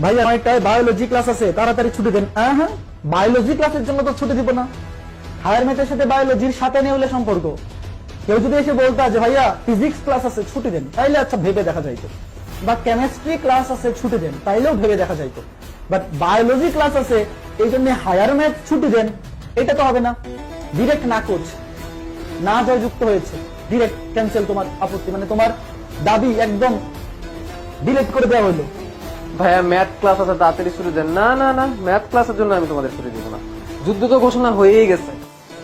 ভাইয়া নয়টায় biology class আছে, তাড়াতাড়ি ছুটি দেন। হ্যাঁ হ্যাঁ বায়োলজি ক্লাসের জন্য তো ছুটি দিব না। হায়ার ম্যাথের সাথে বায়োলজির সাথে সম্পর্ক। কেউ যদি এসে বলতা যে, ভাইয়া ফিজিক্স ক্লাস আছে, ছুটি দেন। তাইলে আচ্ছা ভেবে দেখা যাইতো। বা কেমিস্ট্রি ক্লাস আছে, ছুটি দেন। তাইলেও ভেবে দেখা যাইতো। বাট বায়োলজি ক্লাস আছে, এই জন্য হায়ার ম্যাথ ছুটি দেন, এটা তো হবে না। ডিরেক্ট না কোচ না জয় যুক্ত হয়েছে। ডিরেক্ট ক্যান্সেল তোমার আপত্তি। মানে তোমার দাবি একদম ডিলেট করে দেওয়া হলো। ভাইয়া ম্যাথ ক্লাস আছে, তাড়াতাড়ি শুরু দেন। না না না ম্যাথ ক্লাসের জন্য আমি তোমাদের ছুটি দিব না। যুদ্ধ তো ঘোষণা হয়েই গেছে।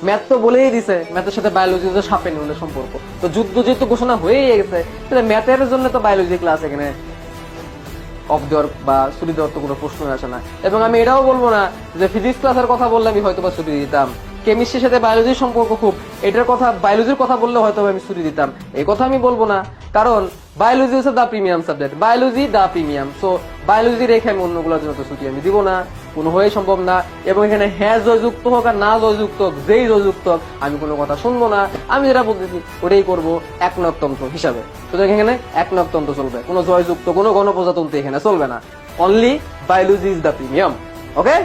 ম্যাথ তো বলেই দিছে ম্যাথের সাথে বায়োলজি তো সাপে নিউনের সম্পর্ক। তো যুদ্ধ যেহেতু ঘোষণা হয়েই গেছে, তাহলে ম্যাথের জন্য তো বায়োলজি ক্লাস এখানে অফ দেওয়ার বা ছুটি দেওয়ার তো কোনো প্রশ্ন আসে না। এবং আমি এটাও বলব না যে ফিজিক্স ক্লাসের কথা বললে আমি হয়তো বা ছুটি দিতাম। কেমিস্ট্রির সাথে বায়োলজির সম্পর্ক খুব, এটার কথা বায়োলজির কথা বললে হয়তো আমি ছুটি দিতাম। এই কথা আমি বলব না, কারণ বায়োলজি হচ্ছে the premium subject biology the premium so biology রেখে আমি অন্যগুলোর জন্য তো ছুটি আমি দিব না, কোনো হয়ে সম্ভব না। এবং এখানে হ্যাঁ জয়যুক্ত হোক আর না জয়যুক্ত হোক, যেই জয়যুক্ত হোক, আমি কোনো কথা শুনব না। আমি যেটা বলতেছি, ওটাই করব এক নকতন্ত্র হিসাবে। সুতরাং এখানে এক নকতন্ত্র চলবে। কোনো জয়যুক্ত, কোনো গণপ্রজাতন্ত্র এখানে চলবে না। Only biology is the premium okay